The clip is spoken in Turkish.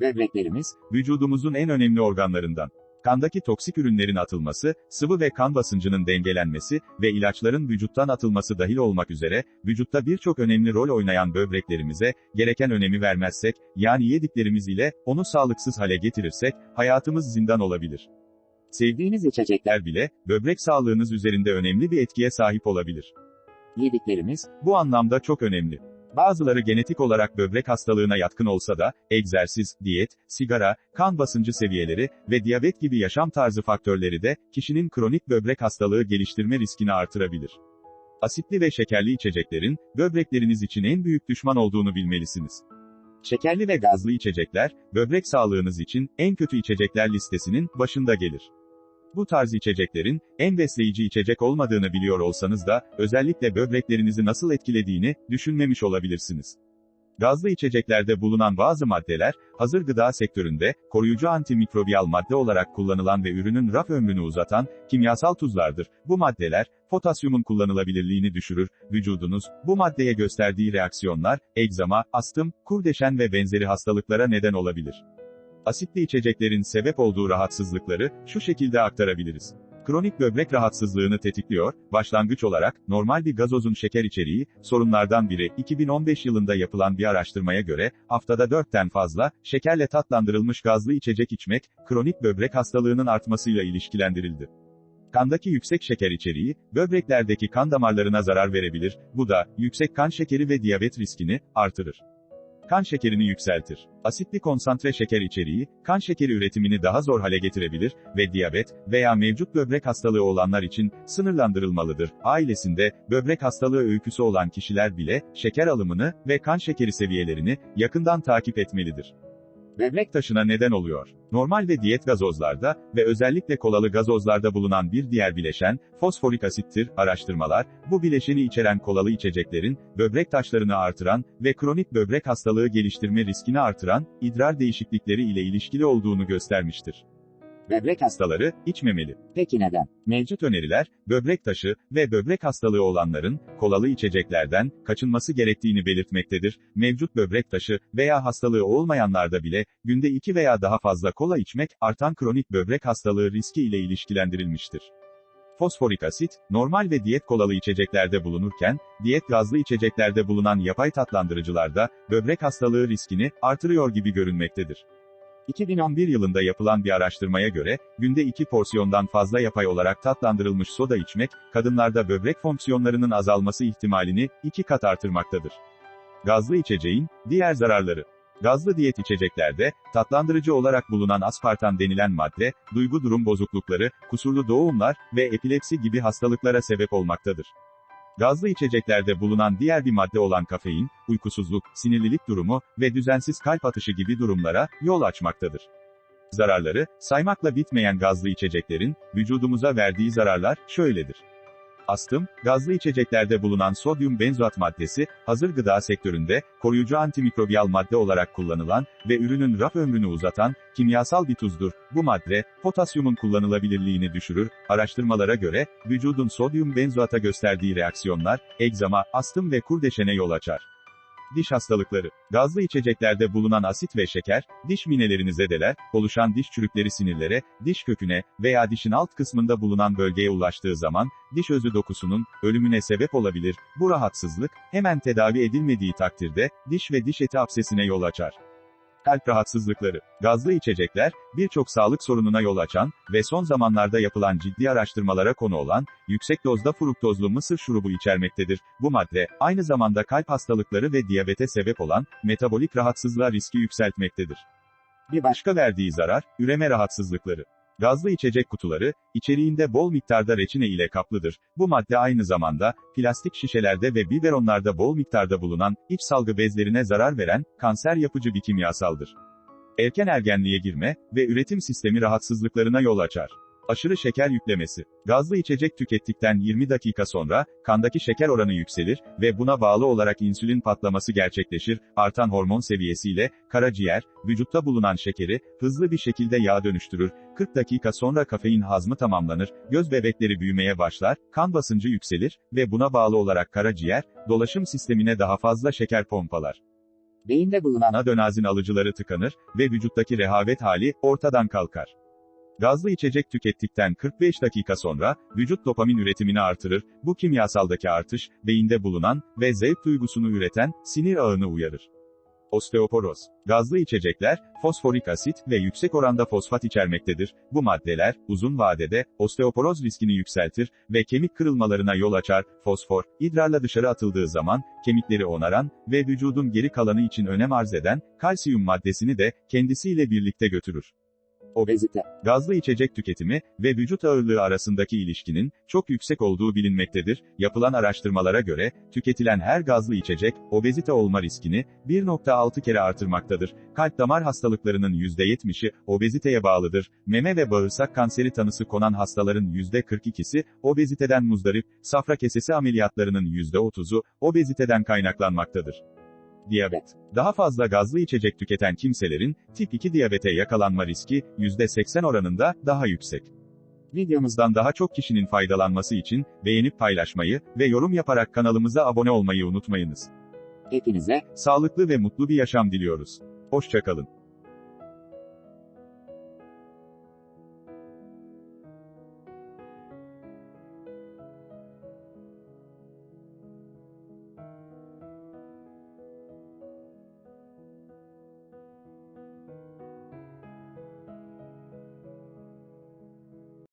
Böbreklerimiz, vücudumuzun en önemli organlarından. Kandaki toksik ürünlerin atılması, sıvı ve kan basıncının dengelenmesi ve ilaçların vücuttan atılması dahil olmak üzere, vücutta birçok önemli rol oynayan böbreklerimize, gereken önemi vermezsek, yani yediklerimiz ile, onu sağlıksız hale getirirsek, hayatımız zindan olabilir. sevdiğiniz içecekler, Ler bile, böbrek sağlığınız üzerinde önemli bir etkiye sahip olabilir. yediklerimiz, Bu anlamda çok önemli. Bazıları genetik olarak böbrek hastalığına yatkın olsa da, egzersiz, diyet, sigara, kan basıncı seviyeleri ve diyabet gibi yaşam tarzı faktörleri de, kişinin kronik böbrek hastalığı geliştirme riskini artırabilir. Asitli ve şekerli içeceklerin, böbrekleriniz için en büyük düşman olduğunu bilmelisiniz. Şekerli ve gazlı içecekler, böbrek sağlığınız için, en kötü içecekler listesinin, başında gelir. Bu tarz içeceklerin, en besleyici içecek olmadığını biliyor olsanız da, özellikle böbreklerinizi nasıl etkilediğini, düşünmemiş olabilirsiniz. Gazlı içeceklerde bulunan bazı maddeler, hazır gıda sektöründe, koruyucu antimikrobiyal madde olarak kullanılan ve ürünün raf ömrünü uzatan, kimyasal tuzlardır. Bu maddeler, potasyumun kullanılabilirliğini düşürür, vücudunuz, bu maddeye gösterdiği reaksiyonlar, egzama, astım, kurdeşen ve benzeri hastalıklara neden olabilir. Asitli içeceklerin sebep olduğu rahatsızlıkları, şu şekilde aktarabiliriz. Kronik böbrek rahatsızlığını tetikliyor, başlangıç olarak, normal bir gazozun şeker içeriği, sorunlardan biri, 2015 yılında yapılan bir araştırmaya göre, haftada 4'ten fazla, şekerle tatlandırılmış gazlı içecek içmek, kronik böbrek hastalığının artmasıyla ilişkilendirildi. Kandaki yüksek şeker içeriği, böbreklerdeki kan damarlarına zarar verebilir, bu da, yüksek kan şekeri ve diyabet riskini, artırır. Kan şekerini yükseltir. Asitli konsantre şeker içeriği, kan şekeri üretimini daha zor hale getirebilir ve diyabet veya mevcut böbrek hastalığı olanlar için sınırlandırılmalıdır. Ailesinde böbrek hastalığı öyküsü olan kişiler bile şeker alımını ve kan şekeri seviyelerini yakından takip etmelidir. Böbrek taşına neden oluyor. Normal ve diyet gazozlarda ve özellikle kolalı gazozlarda bulunan bir diğer bileşen, fosforik asittir. Araştırmalar, bu bileşeni içeren kolalı içeceklerin, böbrek taşlarını artıran ve kronik böbrek hastalığı geliştirme riskini artıran, idrar değişiklikleri ile ilişkili olduğunu göstermiştir. Böbrek hasta. Hastaları, içmemeli. Peki neden? Mevcut öneriler, böbrek taşı ve böbrek hastalığı olanların, kolalı içeceklerden, kaçınması gerektiğini belirtmektedir. Mevcut böbrek taşı veya hastalığı olmayanlarda bile, günde iki veya daha fazla kola içmek, artan kronik böbrek hastalığı riski ile ilişkilendirilmiştir. Fosforik asit, normal ve diyet kolalı içeceklerde bulunurken, diyet gazlı içeceklerde bulunan yapay tatlandırıcılarda, böbrek hastalığı riskini, artırıyor gibi görünmektedir. 2011 yılında yapılan bir araştırmaya göre, günde 2 porsiyondan fazla yapay olarak tatlandırılmış soda içmek, kadınlarda böbrek fonksiyonlarının azalması ihtimalini 2 kat artırmaktadır. Gazlı içeceğin, diğer zararları. Gazlı diyet içeceklerde, tatlandırıcı olarak bulunan aspartam denilen madde, duygu durum bozuklukları, kusurlu doğumlar ve epilepsi gibi hastalıklara sebep olmaktadır. Gazlı içeceklerde bulunan diğer bir madde olan kafein, uykusuzluk, sinirlilik durumu ve düzensiz kalp atışı gibi durumlara yol açmaktadır. Zararları, saymakla bitmeyen gazlı içeceklerin, vücudumuza verdiği zararlar, şöyledir. Astım, gazlı içeceklerde bulunan sodyum benzoat maddesi, hazır gıda sektöründe, koruyucu antimikrobiyal madde olarak kullanılan ve ürünün raf ömrünü uzatan, kimyasal bir tuzdur. Bu madde, potasyumun kullanılabilirliğini düşürür. Araştırmalara göre, vücudun sodyum benzoata gösterdiği reaksiyonlar, egzama, astım ve kurdeşene yol açar. Diş hastalıkları. Gazlı içeceklerde bulunan asit ve şeker, diş minelerini zedeler, oluşan diş çürükleri sinirlere, diş köküne veya dişin alt kısmında bulunan bölgeye ulaştığı zaman, diş özü dokusunun, ölümüne sebep olabilir. Bu rahatsızlık, hemen tedavi edilmediği takdirde, diş ve diş eti absesine yol açar. Kalp rahatsızlıkları. Gazlı içecekler, birçok sağlık sorununa yol açan ve son zamanlarda yapılan ciddi araştırmalara konu olan, yüksek dozda fruktozlu mısır şurubu içermektedir. Bu madde, aynı zamanda kalp hastalıkları ve diyabete sebep olan, metabolik rahatsızlığa riski yükseltmektedir. Bir başka verdiği zarar, üreme rahatsızlıkları. Gazlı içecek kutuları, içeriğinde bol miktarda reçine ile kaplıdır. Bu madde aynı zamanda, plastik şişelerde ve biberonlarda bol miktarda bulunan, iç salgı bezlerine zarar veren, kanser yapıcı bir kimyasaldır. Erken ergenliğe girme ve üretim sistemi rahatsızlıklarına yol açar. Aşırı şeker yüklemesi. Gazlı içecek tükettikten 20 dakika sonra, kandaki şeker oranı yükselir ve buna bağlı olarak insülin patlaması gerçekleşir. Artan hormon seviyesiyle, karaciğer, vücutta bulunan şekeri, hızlı bir şekilde yağ dönüştürür. 40 dakika sonra kafein hazmı tamamlanır, göz bebekleri büyümeye başlar, kan basıncı yükselir ve buna bağlı olarak karaciğer, dolaşım sistemine daha fazla şeker pompalar. Beyinde bulunan adönazin alıcıları tıkanır ve vücuttaki rehavet hali ortadan kalkar. Gazlı içecek tükettikten 45 dakika sonra, vücut dopamin üretimini artırır, bu kimyasaldaki artış, beyinde bulunan ve zevk duygusunu üreten, sinir ağını uyarır. Osteoporoz. Gazlı içecekler, fosforik asit ve yüksek oranda fosfat içermektedir. Bu maddeler, uzun vadede, osteoporoz riskini yükseltir ve kemik kırılmalarına yol açar. Fosfor, idrarla dışarı atıldığı zaman, kemikleri onaran ve vücudun geri kalanı için önem arz eden, kalsiyum maddesini de, kendisiyle birlikte götürür. Obezite, Gazlı içecek tüketimi ve vücut ağırlığı arasındaki ilişkinin çok yüksek olduğu bilinmektedir. Yapılan araştırmalara göre tüketilen her gazlı içecek obezite olma riskini 1.6 kere artırmaktadır. Kalp damar hastalıklarının %70'i obeziteye bağlıdır. Meme ve bağırsak kanseri tanısı konan hastaların %42'si obeziteden muzdarip, safra kesesi ameliyatlarının %30'u obeziteden kaynaklanmaktadır. Diyabet. Daha fazla gazlı içecek tüketen kimselerin, tip 2 diyabete yakalanma riski, %80 oranında daha yüksek. Videomuzdan daha çok kişinin faydalanması için, beğenip paylaşmayı ve yorum yaparak kanalımıza abone olmayı unutmayınız. hepinize Sağlıklı ve mutlu bir yaşam diliyoruz. Hoşçakalın.